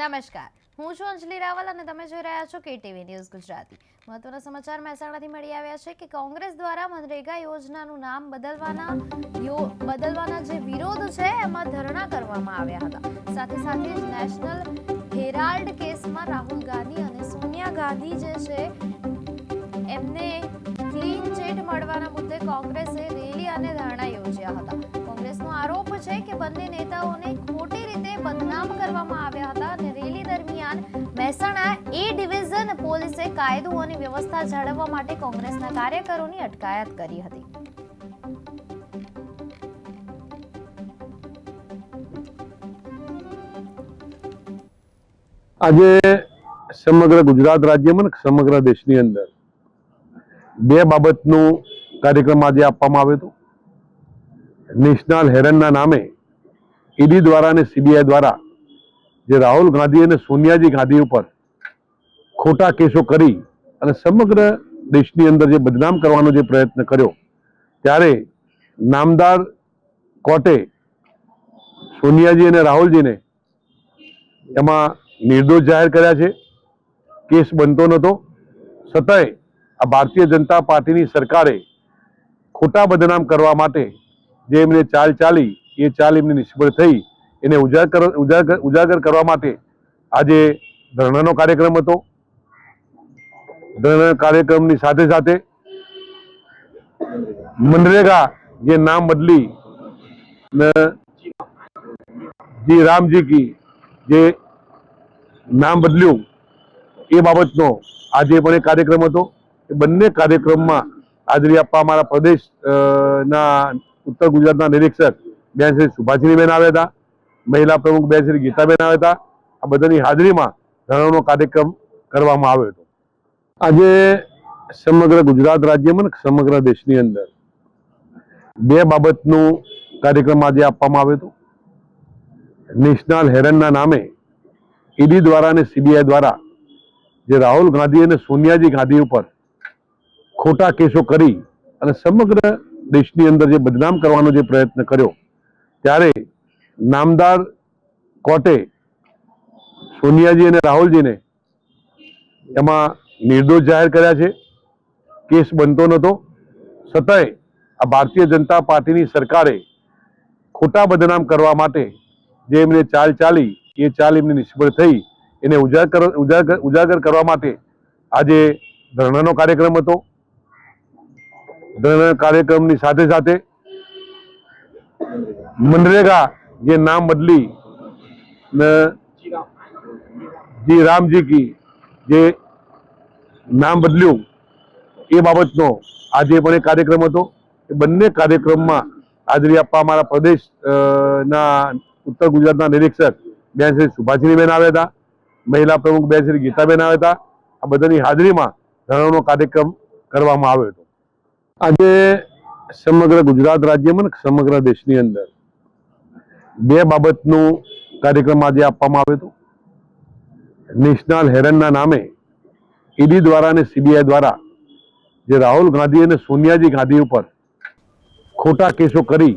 નમસ્કાર. હું છું અંજલિ રાવલ અને તમે જોઈ રહ્યા છો કેટીવી ન્યૂઝ ગુજરાતી. મહત્વના સમાચાર મહેસાણાથી મળી આવ્યા છે કે કોંગ્રેસ દ્વારા મનરેગા યોજનાનું નામ બદલવાના બદલવાના જે વિરોધ છે, એમાં ધરણા કરવામાં આવ્યા હતા. સાથે સાથે નેશનલ હેરાલ્ડ કેસમાં રાહુલ ગાંધી અને સોનિયા ગાંધી જે છે, એમને ક્લીન ચીટ મળવાના મુદ્દે કોંગ્રેસે રેલી અને ધરણા યોજ્યા હતા. કોંગ્રેસનો આરોપ છે કે બંને નેતાઓને ખોટી રીતે બદનામ કરવામાં આવ્યા દરમિયાન મહેસાણા એ ડિવિઝન પોલીસે કાયદો અને વ્યવસ્થા જાળવવા માટે કોંગ્રેસના કાર્યકરોની અટકાયત કરી હતી. આજે સમગ્ર ગુજરાત રાજ્યમાં સમગ્ર દેશની અંદર બે બાબતનું કાર્યક્રમ આજે આપવામાં આવ્યો હતો. નેશનલ હેરનના નામે ઈડી દ્વારા અને સીબીઆઈ દ્વારા જે રાહુલ ગાંધી અને સોનિયાજી ગાંધી ઉપર ખોટા કેસો કરી અને સમગ્ર દેશની અંદર જે બદનામ કરવાનો જે પ્રયત્ન કર્યો, ત્યારે નામદાર કોર્ટે સોનિયાજી અને રાહુલજીને એમાં નિર્દોષ જાહેર કર્યા છે, કેસ બનતો નહોતો. છતાંય આ ભારતીય જનતા પાર્ટીની સરકારે ખોટા બદનામ કરવા માટે જે એમને ચાલ ચાલી, એ ચાલ એમની નિષ્ફળ થઈ એને ઉજાગર ઉજાગર ઉજાગર કરવા માટે આજે ધરણાનો કાર્યક્રમ હતો. ધરણા કાર્યક્રમની સાથે સાથે મનરેગા જે નામ બદલી જી રામજી કી જે નામ બદલ્યું, એ બાબતનો આજે પણ એક કાર્યક્રમ હતો. એ બંને કાર્યક્રમમાં હાજરી આપવા અમારા પ્રદેશ ના ઉત્તર ગુજરાતના નિરીક્ષક બેન શ્રી સુભાષિનીબેન આવ્યા હતા. મહિલા પ્રમુખ બે શ્રી ગીતાબેન આવ્યા હતા આ બધાની હાજરીમાં ધરણનો કાર્યક્રમ કરવામાં આવ્યો હતો. આજે સમગ્ર ગુજરાત રાજ્યમાં સમગ્ર દેશની અંદર બે બાબતનું કાર્યક્રમ આજે આપવામાં આવ્યો હતો. નેશનલ હેરનના નામે ઈડી દ્વારા અને સીબીઆઈ દ્વારા જે રાહુલ ગાંધી અને સોનિયાજી ગાંધી ઉપર ખોટા કેસો કરી અને સમગ્ર દેશની અંદર જે બદનામ કરવાનો જે પ્રયત્ન કર્યો, ત્યારે નામદાર કોર્ટે સોનિયાજી અને રાહુલજીને એમાં નિર્દોષ જાહેર કર્યા છે. કેસ બનતો નહોતો. છતાંય આ ભારતીય જનતા પાર્ટીની સરકારે ખોટા બદનામ કરવા માટે જે એમને ચાલ ચાલી, એ ચાલ એમને નિષ્ફળ થઈ, એને ઉજાગર ઉજાગર ઉજાગર કરવા માટે આજે ધરણાનો કાર્યક્રમ હતો. ધરણા કાર્યક્રમની સાથે સાથે મનરેગા જે નામ બદલી ને જી રામજી જે નામ બદલ્યું એ બાબતનો આજે પણ એક કાર્યક્રમ હતો. એ બંને કાર્યક્રમમાં હાજરી આપવા અમારા પ્રદેશ ના ઉત્તર ગુજરાતના નિરીક્ષક બેન શ્રી સુભાષિનીબેન આવ્યા હતા, મહિલા પ્રમુખ બેન શ્રી ગીતાબેન આવ્યા હતા. આ બધાની હાજરીમાં ધરણનો કાર્યક્રમ કરવામાં આવ્યો હતો. આજે સમગ્ર ગુજરાત રાજ્યમાં ને સમગ્ર દેશની અંદર બે બાબતનું કાર્યક્રમ આજે આપવામાં આવ્યો હતો. નેશનલ હેરનના નામે ઈડી દ્વારા અને સીબીઆઈ દ્વારા જે રાહુલ ગાંધી અને સોનિયાજી ગાંધી ઉપર ખોટા કેસો કરી